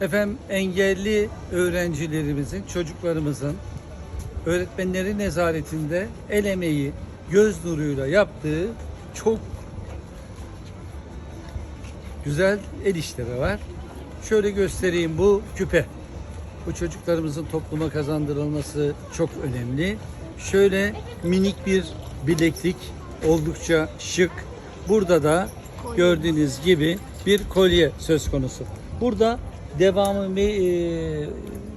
Efendim engelli öğrencilerimizin, çocuklarımızın öğretmenleri nezaretinde el emeği, göz nuruyla yaptığı çok güzel el işleri var. Şöyle göstereyim bu küpe. Bu çocuklarımızın topluma kazandırılması çok önemli. Şöyle minik bir bileklik oldukça şık. Burada da gördüğünüz gibi bir kolye söz konusu. Burada devamı me- e,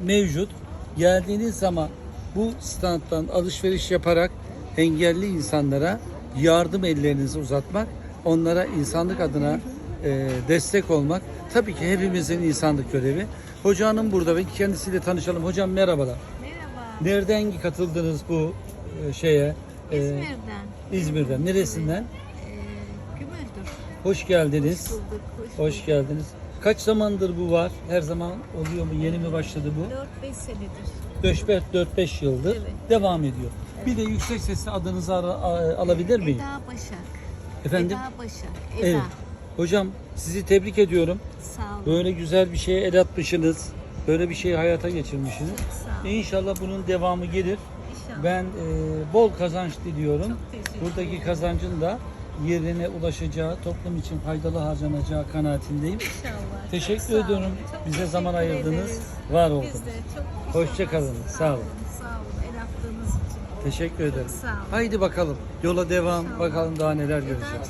mevcut. Geldiğiniz zaman bu standtan alışveriş yaparak engelli insanlara yardım ellerinizi uzatmak, onlara insanlık adına e, destek olmak tabii ki hepimizin insanlık görevi. Hoca hanım burada ve kendisiyle tanışalım. Hocam merhabalar. Merhaba. Nereden katıldınız bu e, şeye? E, İzmir'den. İzmir'den. Neresinden? Ee, Gümüldür. Hoş geldiniz. Bulduk. Hoş, Hoş geldiniz. Kaç zamandır bu var? Her zaman oluyor mu? Yeni mi başladı bu? 4-5 senedir. 4-5 yıldır Evet. devam ediyor. Bir de yüksek sesle adınızı ara- alabilir miyim? Eda Başak. Efendim? Eda Başak. Eda. Evet. Hocam sizi tebrik ediyorum. Sağ olun. Böyle güzel bir şeye el atmışsınız. Böyle bir şeyi hayata geçirmişsiniz. Sağ olun. İnşallah bunun devamı gelir. İnşallah. Ben e, bol kazanç diliyorum. Buradaki kazancın da yerine ulaşacağı, toplum için faydalı harcanacağı kanaatindeyim. İnşallah. Teşekkür olun. ediyorum. Çok Bize teşekkür zaman ayırdınız. ederiz. Var oldunuz. Biz de çok Hoşça kalın. Sağ olun. Sağ olun. El attığınız için. Teşekkür ederim. Sağ olun. Haydi bakalım. Yola devam. Bakalım daha neler göreceğiz.